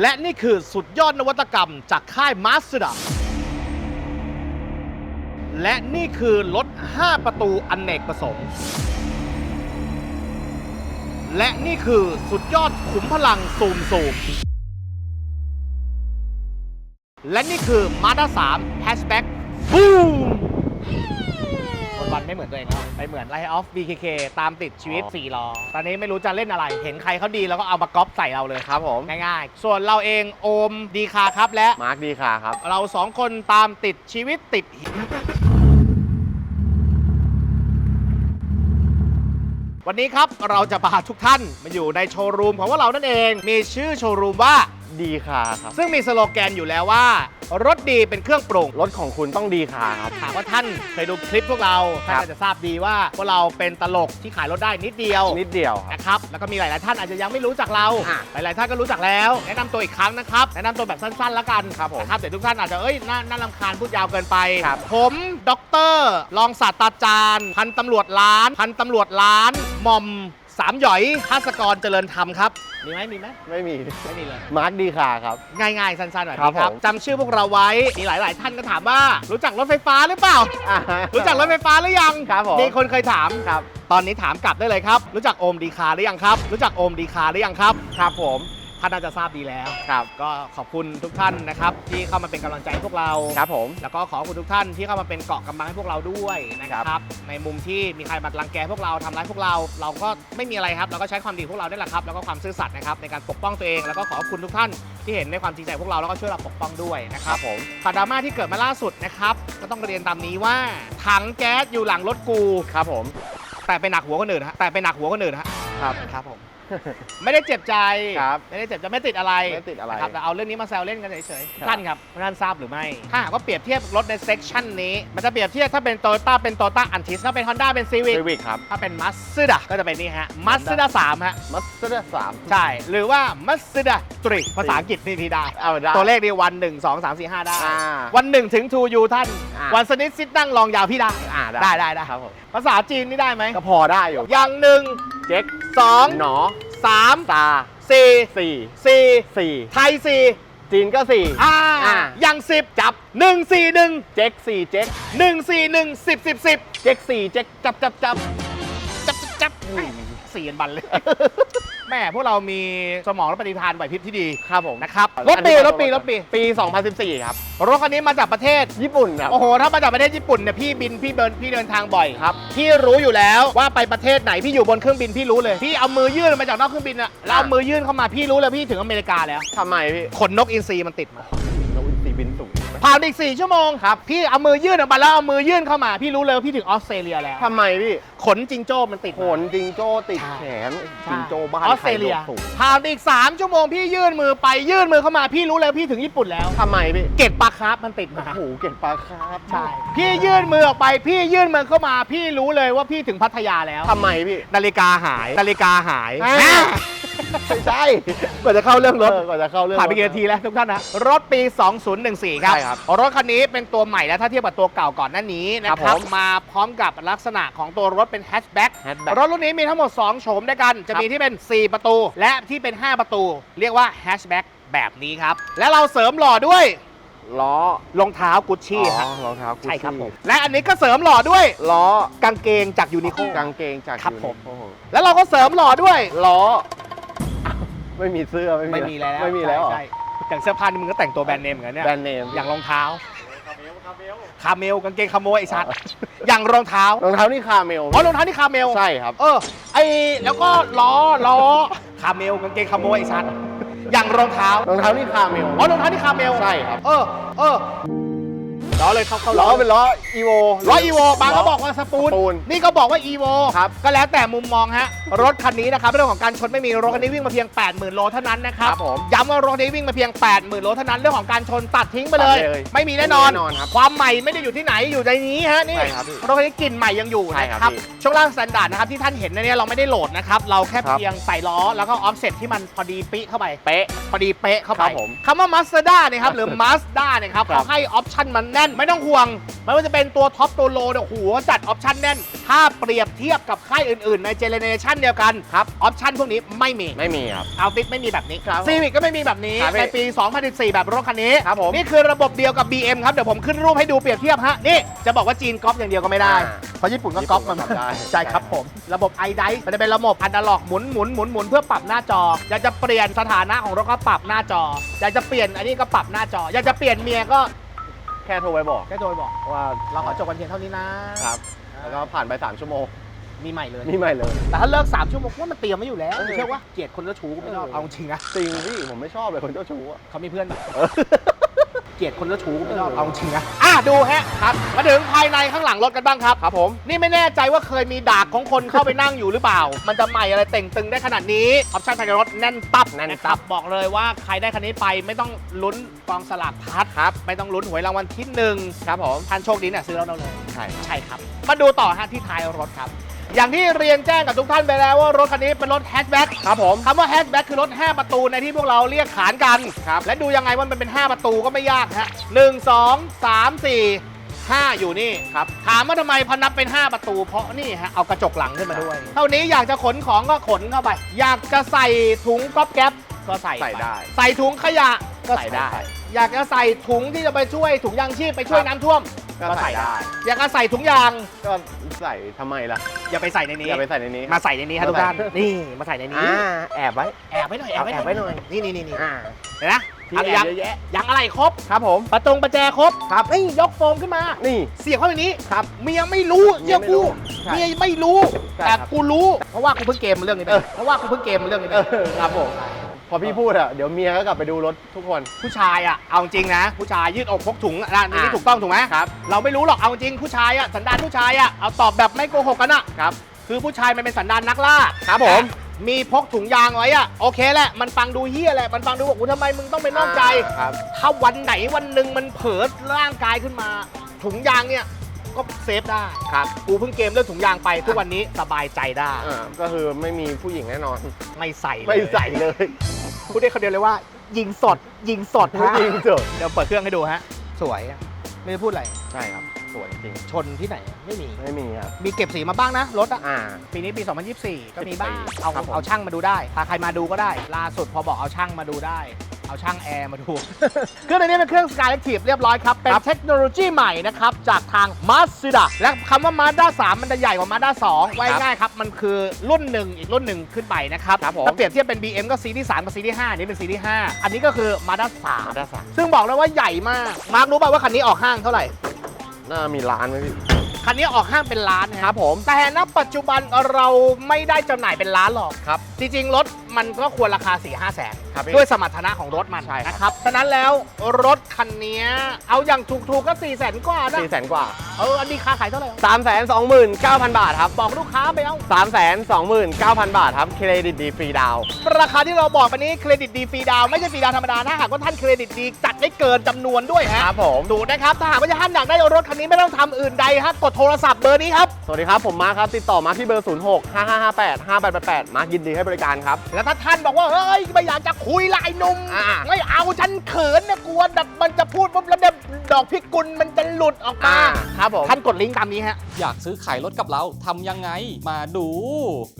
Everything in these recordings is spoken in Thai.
และนี่คือสุดยอดนวัตกรรมจากค่ายมาส d a และนี่คือรถ 5 ประตูอนเนกประสงค์ และนี่คือสุดยอดขุมพลังซูมซูม และนี่คือมาด้า3 Hatchback บูม วันๆไม่เหมือนตัวเองแล้วไปเหมือนไลท์ออฟ BKK ตามติดชีวิต4ล้อตอนนี้ไม่รู้จะเล่นอะไร เห็นใครเขาดีแล้วก็เอามาก๊อปใส่เราเลยครับผมง่ายๆ ส่วนเราเองโอมดีคาครับและ มาร์คดีค่ะครับ เราสองคนตามติดชีวิตติดวันนี้ครับเราจะพาทุกท่านมาอยู่ในโชว์รูมของพวกเรานั่นเอง มีชื่อโชว์รูมว่า ดีค่ะครับ ซึ่งมีสโลแกนอยู่แล้วว่ารถดีเป็นเครื่องปรุงรถของคุณต้องดีค่ะครับหากว่าท่านเคยดูคลิปพวกเราท่านครับก็จะทราบดีว่าพวกเราเป็นตลกที่ขายรถได้นิดเดียวนิดเดียวครับ นะครับแล้วก็มีหลาย ๆ ท่านอาจจะยังไม่รู้จักเรา อะหลาย ๆ ท่านก็รู้จักแล้ว แนะนำตัวอีกครั้งนะครับ แนะนำตัวแบบสั้น ๆ แล้วกันครับผมนะครับเดี๋ยวทุกท่านอาจจะเอ้ยน่าน่ารำคาญพูดยาวเกินไป ครับ ผมด็อกเตอร์รองศาสตราจารย์ พันตำรวจล้าน พันตำรวจล้านหม่อม สามหย่อยภาสกรเจริญธรรมครับ มีไหมมีไหมไม่มี ไม่มีเลย มาร์คดีค่ะครับ ง่ายๆ สั้นๆแบบครับนี้ครับผม จำชื่อพวกเราไว้ มีหลาย ๆ ท่านก็ถามว่า รู้จักรถไฟฟ้าหรือเปล่า อ่ารู้จักรถไฟฟ้าหรือยังครับผมมีคนเคยถาม ครับ ตอนนี้ถามกลับได้เลยครับ รู้จักโอมดีคาหรือยังครับ รู้จักโอมดีคาหรือยังครับ ครับผม ท่านน่าจะทราบดีแล้วครับ ก็ขอบคุณทุกท่านนะครับ ที่เข้ามาเป็นกำลังใจให้พวกเราครับผม แล้วก็ขอบคุณทุกท่านที่เข้ามาเป็นเกาะกำบังให้พวกเราด้วยนะครับ ในมุมที่มีใครมารังแกพวกเราทำร้ายพวกเรา เราก็ไม่มีอะไรครับเราก็ใช้ความดีพวกเราได้แหละครับ แล้วก็ความซื่อสัตย์นะครับในการปกป้องตัวเอง แล้วก็ขอบคุณทุกท่านที่เห็นในความจริงใจพวกเราแล้วก็ช่วยเราปกป้องด้วยนะคครัรับบ ผม ข่าวดราม่าที่เกิดมาล่าสุดนะครับ ก็ต้องเรียนตามนี้ว่าถังแก๊สอยู่หลังรถกู ครับผม แต่ไปหนักหัวคนอื่นฮะแต่ไปหนักหัวคนอื่นฮะครับ ครับผม ไม่ได้เจ็บใจครับไม่ได้เจ็บใจไม่ติดอะไรไม่ติดอะไรนะครับแต่เอาเรื่องนี้มาแซวเล่นกันเฉยครับๆท่านครับท่านทราบหรือไม่ ถ้าหากว่าเปรียบเทียบรถในเซกชันนี้ มันจะเปรียบเทียบถ้าเป็นโตโยต้าเป็นโตโยต้าอันติสถ้าเป็นฮอนด้าเป็นซีวิเซวิกครับถ้าเป็นมัสซิดาก็จะเป็นนี่ฮะมัสซิดาสามฮะมัสเตอร์สามใช่ หรือว่ามัสซิดาทรีภาษาอังกฤษนี่พี่ได้เอาได้ตัวเลขนี่วันหนึ่งสองสามสี่ห้าได้อ่าวันหนึ่งถึงทูยูท่านอ่าวันสนิทซิดนั่งลองยาวพี่ได้อ่าได้ได้ได้ครับผมภาษาจีนนี่ได้ไหมก็พอได้อยู่อย่างหนึ่ง เจ๊กสองหนอสามตาสี่สี่สี่สี่ไทยสี่จีนก็สี่อ่าอ่า อย่างสิบจับหนึ่งสี่หนึ่งเจ๊กสี่เจ๊กหนึ่งสี่หนึ่งสิบสิบสิบเจ๊กสี่เจ๊กจับจับจับจับจับจับเสียนบันเลย แม่พวกเรามีสมองและปฏิภาณไหวพริบที่ดีครับผมนะครับรถปีรถปีรถปีปี 2014 ครับ รถคันนี้มาจากประเทศ ญี่ปุ่นครับ โอ้โห ถ้ามาจากประเทศญี่ปุ่นเนี่ยพี่บินพี่เดินพี่เดินทางบ่อยครับ พี่รู้อยู่แล้วว่าไปประเทศไหนพี่อยู่บนเครื่องบินพี่รู้เลย พี่เอามือยื่นมาจากนอกเครื่องบินอะแล้วเอามือยื่นเข้ามาพี่รู้เลยพี่ถึงอเมริกาแล้วทำไมพี่ขนนกอินทรีมันติดมา นกอินทรีบินสูง ผ่านอีก 4 ชั่วโมงครับ พี่เอามือยื่นออกมาแล้วเอามือยื่นเข้ามา พี่รู้เลยว่าพี่ถึงออสเตรเลียแล้ว ทำไมพี่ขนจิงโจ้มันติดโขนจิงโจ้ติดแขนจิงโจ้บ้านออสเตรเลียใคโลกสูงผ่านอีก 3 ชั่วโมงพี่ยื่นมือไปยื่นมือเข้ามาพี่รู้เลยว่าพี่ถึงญี่ปุ่นแล้ว ทำไมพี่เกล็ดปลาคาร์ฟมันติดโอ้มาโหเก่งปลาครับใช่ พี่ยื่นมือออกไป พี่ยื่นมือเข้ามา พี่รู้เลยว่าพี่ถึงพัทยาแล้ว ทำไมพี่ นาฬิกาหาย นาฬิกาหาย อ่า ไม่ใช่กว่าจะเข้าเรื่องรถเออก่อนจะเข้าเรื่องผ่านไปกี่นาทีแล้วทุกท่านนะรถปี 2014 ครับใช่ครับ รถคันนี้เป็นตัวใหม่แล้วถ้าเทียบกับตัวเก่าก่อนหน้านี้นะคครัรับบผมมาพร้อมกับลักษณะของตัวรถเป็นแฮชแบ็ก hatchback รถรุ่นนี้มีทั้งหมด 2 โฉมด้วยกัน จะมีที่เป็น 4 ประตู และที่เป็น 5 ประตู เรียกว่าแฮชแบ็กแบบนี้ครับ และเราเสริมหล่อด้วยล้อรองเท้ากุชชี่อ๋ฮะอรองเท้ากุชใช่ครับชี่ผมและอันนี้ก็เสริมหล่อด้วยล้อกางเกงจากยูนิโคกางเกงจากครับผมโอ้โหแล้วเราก็เสริมหล่อด้วยล้ออ้าว ไม่มีเสื้อไม่ไม่มีแล้วไม่มีแล้วเหรอใช่ใช่อย่างเสื้อผ้านี่มึงก็แต่งตัวแบรนด์เนมเหมือนกันเนี่ยแบรนด์เนมอย่างรองเท้าคาเมลกางเกงคาโมยไอ้ชัดอย่างรองเท้ารองเท้านี่คาเมลอ๋อรองเท้านี่คาเมลใช่ครับ เออไอแล้วก็ล้อล้อคาเมลกางเกงคาโมยไอ้ชัดอย่างรองเท้ารองเท้านี่คาเมลอ๋อรองเท้านี่คาเมลใช่ครับ เออเออ ล้อเลยเข้าเข้าล้อเป็นล้ออีโว ล้ออีโวบางก็บอกว่าสปูน สปูนนี่ก็บอกว่าอีโวครับก็แล้วแต่มุมมองฮะ รถคันนี้นะครับเรื่องของการชนไม่มีรถคันนี้วิ่งมาเพียง 80,000 โลเท่านั้นนะครับครับผมย้ำว่ารถคันนี้วิ่งมาเพียง 80,000 โลเท่านั้นเรื่องของการชนตัดทิ้งไปเลย ตัดเลยไม่มีแน่นอน ไม่มีแน่นอนครับความใหม่ไม่ได้อยู่ที่ไหนอยู่ในนี้ฮะนี่ใช่ครับพี่รถคันนี้กลิ่นใหม่ยังอยู่ใช่นะครับครับพี่ช่วงล่างสแตนดาร์ดนะครับที่ท่านเห็นในเนี้เราไม่ได้โหลดนะครับเราแค่ครับ เพียงใส่ล้อแล้วก็ออฟเซ็ตที่มันพอดีปิเข้าไป เป๊ะ พอดีเป๊ะเข้าไปครับผมคำว่า Mazda เนี่ยครับหรือ Mazda เนี่ยครับครับเขาให้ออปชั่นมันแน่นน ไม่ต้องห่วง ไม่ว่าจะเป็นตัวท็อปตัวโลเนี่ยโอ้โหจัดออปชั่นแน่น ถ้าเปรียบเทียบกับค่ายอื่นๆ ในเจเนเรชันเดียวกันครับออปชั่นพวกนี้ไม่มีไม่มีครับ เอาติสไม่มีแบบนี้ครับซีวิกก็ไม่มีแบบนี้ ครับพี่ในปี 2014 แบบรถคันนี้ ครับผมนี่คือระบบเดียวกับ BM ครับ เดี๋ยวผมขึ้นรูปให้ดูเปรียบเทียบฮะ นี่จะบอกว่าจีนก๊อปอย่างเดียวก็ไม่ได้ อ่าเพราะญี่ปุ่นก็ก๊อปมันญี่ปุ่นก็ทำได้ ใช่ครับผม ระบบไอไดมันจะเป็นระบบอันดาล็อกหมุนหมุนหมุนหมุนเพื่อปรับหน้าจอ อยากจะเปลี่ยนสถานะของรถก็ปรับหน้าจอ อยากจะเปลี่ยนอันนี้ก็ปรับหน้าจอ อยากจะเปลี่ยนเมียก็ แค่โทรไปบอกแค่โดยบอก ว่าเราขอจบกันเพียงเท่านี้นะครับ แล้วก็ผ่านไป3ชั่วโมงมีใหม่เลย มีใหม่เลย แต่ถ้าเลิก 3 ชั่วโมงว่ามันเตรียมไม่อยู่แล้วเออไม่เชื่อว่าเกลียดคนเจ้าชู้ก็ไม่ชอบเออเอาจริงนะจริงพี่ผมไม่ชอบเลยคนเจ้าชู้อะเขามีเพื่อนแบบ เกลียดคนเจ้าชู้ก็ไม่ชอบเอาจริงนะอะดูฮะครับ มาถึงภายในข้างหลังรถกันบ้างครับครับผมนี่ไม่แน่ใจว่าเคยมีดากของคนเข้าไปนั่งอยู่หรือเปล่า มันจะใหม่อะไรเต่งตึงได้ขนาดนี้ออปชั่นภายในรถแน่นตับแน่นตับะครับบอกเลยว่าใครได้คันนี้ไปไม่ต้องลุ้นกองสลากพัดครับไม่ต้องลุ้นหวยรางวัลที่หนึ่งครับผมท่านโชคดีเนี่ยซื้อแล้วเราเลยใช่ใช่ครับ มาดูต่อฮะที่ท้ายรถครับ อย่างที่เรียนแจ้งกับทุกท่านไปแล้วว่ารถคันนี้เป็นรถแฮชแบ็กครับผมคำว่าแฮชแบ็กคือรถ 5 ประตูในที่พวกเราเรียกขานกัน ครับ และดูยังไงว่ามันเป็น 5 ประตูก็ไม่ยากฮะหนึ่งสองสามสี่ห้าอยู่นี่ครับ ถามว่าทำไมพอนับเป็น 5 ประตู เพราะนี่ฮะเอากระจกหลังขึ้นมาด้วย เท่านี้อยากจะขนของก็ขนเข้าไป อยากจะใส่ถุงก๊อบแก๊ปก็ใส่ใส่ปได้ ใส่ถุงขยะก็ใส่ได้ป อยากจะใส่ถุงที่จะไปช่วยถุงยางชีพไปช่วยครับน้ำท่วมก็ใส่ได้ อยากจะใส่ถุงยางก็ใส่ทำไมล่ะ อย่าไปใส่ในนี้ อย่าไปใส่ในนี้ มาใส่ในนี้ครับทุกท่านมาใส่ นี่มาใส่ในนี้ อ่าแอบไว้ แอบไว้หน่อยแอบไว้หน่อยเอาแอบไว้หน่อย นี่นี่นี่นี่อ่าเห็นไหมที่อันแอบยังเยอะแยะยังอะไรครบ ครับผม ประตงประแจครบครับนี่ยกโฟมขึ้นมา นี่ เสียบเข้าไปนี้ครับเมียไม่รู้เมีเชื่ยอไม่กูรู้ใช่เมียไม่รู้ ใช่แต่ครับกูรู้ เพราะว่ากูเพิ่งเกมเรื่องนี้ไปเออ เพราะว่ากูเพิ่งเกมเรื่องนี้ไปเออครับผม พอพี่พูดอะเดี๋ยวเมียก็กลับไปดูรถทุกคน ผู้ชายอะเอาจริงนะ ผู้ชายยืดอกพกถุงอะนะนี่อ่าถูกต้องถูกไหมครับ เราไม่รู้หรอกเอาจริงผู้ชายอะสันดานผู้ชายอะเอาตอบแบบไม่โกหกกันอะครับ คือผู้ชายมันเป็นสันดานนักล่าครับผมมีพกถุงยางไว้อะโอเคแหละมันฟังดูเฮี้ยแหละมันฟังดูบอกกูทำไมมึงต้องไปนอกใจครับ ถ้าวันไหนวันหนึ่งมันเผลอร่างกายขึ้นมา ถุงยางเนี่ยก็เซฟได้ครับ กูเพิ่งเกมเรื่องถุงยางไปทุกวันนี้สบายใจได้ อ่าก็คือไม่มีผู้หญิงแน่นอน ไม่ใส่เลย ไม่ใส่เลย พูดได้คำเดียวเลยว่า ยิงสด ยิงสดไม่ฮะจริงเถอะเดี๋ยวเปิดเครื่องให้ดูฮะ สวยอะไม่ได้พูดอะไร ใช่ครับ สวยจริง ชนที่ไหนไม่มี ไม่มีครับ มีเก็บสีมาบ้างนะรถอะอ่า ปีนี้ปี 2024 ก็มีบ้างปีเอาครับผม เอาช่างมาดูได้ถ้าใครมาดูก็ได้ ล่าสุดพอบอกเอาช่างมาดูได้ เอาช่างแอร์มาดู เครื่องในนี้เป็นเครื่อง Skyactiv เรียบร้อยครับ เป็นเทคโนโลยีใหม่นะครับ จากทาง Mazda และคำว่า Mazda 3 มันจะใหญ่กว่า Mazda 2 ไว้ง่ายครับ มันคือรุ่นหนึ่งอีกรุ่นหนึ่งขึ้นไปนะครับครับผมถ้าเปรียบเทียบเป็น BM ก็ซีรีส์3กับซีรีส์5อันนี้เป็นซีรีส์5อันนี้ก็คือ Mazda มาด้าสาม3ซึ่งบอกเลยว่าใหญ่มากมาร์ครู้ป่าวว่าคันนี้ออกห้างเท่าไหร่น่ามีร้านไหมพี่ คันนี้ออกห้างเป็นล้านนะคครัรับบผม แต่ณปัจจุบันเราไม่ได้จำหน่ายเป็นล้านหรอก ครับ จริงๆ รถมันก็ควรราคา 4 5 0 0แสนครับพี่ด้วยสมรรถนะของรถมันใช่ครับ นะครับ ฉะนั้นแล้วรถคันนี้เอาอย่างถูกๆก็ 4 0 0แสนกว่านะสี่แสนกว่าเอออันนี้ค่าขายเท่าไหร่สามแสนสองหมื่นเก้าพันบาทครับบอกลูกค้าไปเอา สามแสนสองหมื่นเก้าพันบาทครับเครดิตดีฟรีดาวน์ราคาที่เราบอกไปนี้เครดิตดีฟรีดาวน์ไม่ใช่ฟรีดาวน์ธรรมดาถ้าหากว่าท่านเครดิตดีจัดได้เกินจำนวนด้วยฮะ ครับผม ดูนะครับ ถ้าหากว่าท่านอยากได้รถคันนี้ไม่ต้องทำอื่นใดฮะ กดโทรศัพท์เบอร์นี้ครับ สวัสดีครับผมมาร์คครับ ติดต่อมาที่เบอร์ 0 6 5 5 5 8 5 8 8 8 มาร์คยินดีให้บริการครับ แล้วถ้าท่านบอกว่า เฮ้ย ไม่อยากจะคุยละไอ้หนุ่ม อ่า ไม่เอาฉันเขินนะกลัวแบบมันจะพูดปุ๊บแล้วเดี๋ยวดอกพิกุลมันจะหลุดออกมาอ่าครับผมท่านกดลิงก์ตามนี้ฮะ อยากซื้อขายรถกับเราทำยังไง มาดู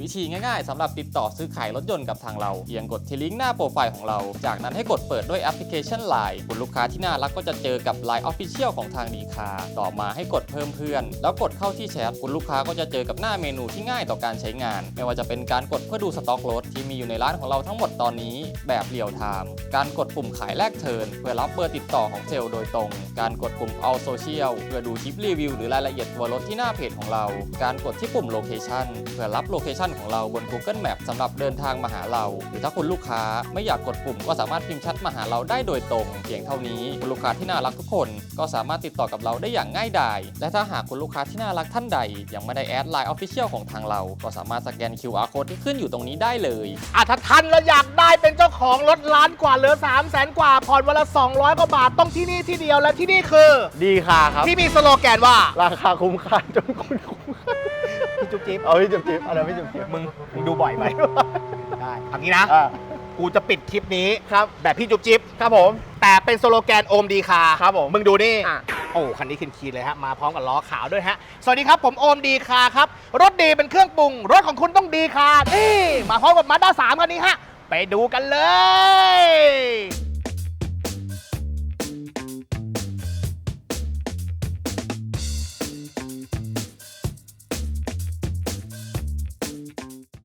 วิธีง่ายๆสำหรับติดต่อซื้อขายรถยนต์กับทางเราเพียงกดที่ลิงก์หน้าโปรไฟล์ของเรา จากนั้นให้กดเปิดด้วยแอปพลิเคชัน Line คุณลูกค้าที่น่ารักก็จะเจอกับ Line Official ของทางดีคาต่อมาให้กดเพิ่มเพื่อนแล้วกดเข้าที่แชทคุณลูกค้าก็จะเจอกับหน้าเมนูที่ง่ายต่อการใช้งาน ไม่ว่าจะเป็นการกดเพื่อดูสต็อกรถที่มีอยู่ในร้านของเราทั้งหมดตอนนี้ แบบเรียลไทม์การกดปุ่มขายแลกเทิร์นเพื่อรับเบอร์ติดต่อของเซลล์โดยตรง การกดปุ่ม All Social เพื่อดูคลิปรีวิวหรือรายละเอียดตัวรถที่หน้าเพจของเรา การกดที่ปุ่ม Location เพื่อรับโลเคชันของเราบน Google Map สำหรับเดินทางมาหาเรา หรือถ้าคุณลูกค้าไม่อยากกดปุ่มก็สามารถพิมพ์แชทมาหาเราได้โดยตรงเพียงเท่านี้คุณลูกค้าที่น่ารักทุกคน ก็สามารถติดต่อกับเราได้อย่างง่ายดายและถ้าหากคุณลูกค้าที่น่ารักท่านใด ยังไม่ได้แอดไลน์ Official ของทางเรา ก็สามารถสแกน QR Code ที่ขึ้นอยู่ตรงนี้ได้เลย อะถ้าท่านเราอยากได้เป็นเจ้าของรถล้านกว่าเหลือ 3 0 0แสนกว่าผ่อนวันละ 200 กว่าบาทต้องที่นี่ที่เดียวและที่นี่คือ ดีค่ะครับ ที่มีสโลแกนว่า ราคาคุ้มค่าจนคุณคุ้มค่าพี่จุ๊บจิ๊บเอาพี่จุ๊บจิ๊บอะไรพี่จุ๊บจิ๊บมึงมึงดูบ่อยไหม ได้ทำนี้นะ อ่า กูจะปิดคลิปนี้ครับแบบพี่จุ๊บจิ๊บครับผม แต่เป็นสโลแกนโอมดีคาครับผมมึงดูนี่อะ โอ้คันนี้คินคีนเลยฮะมาพร้อมกับล้อขาวด้วยฮะสวัสดีครับผมโอมดีคาครับรถดีเป็นเครื่องปรุง รถของคุณต้องดีคานี่มาพร้อมกับมาด้าสามคันนี้ฮะไปดูกันเลย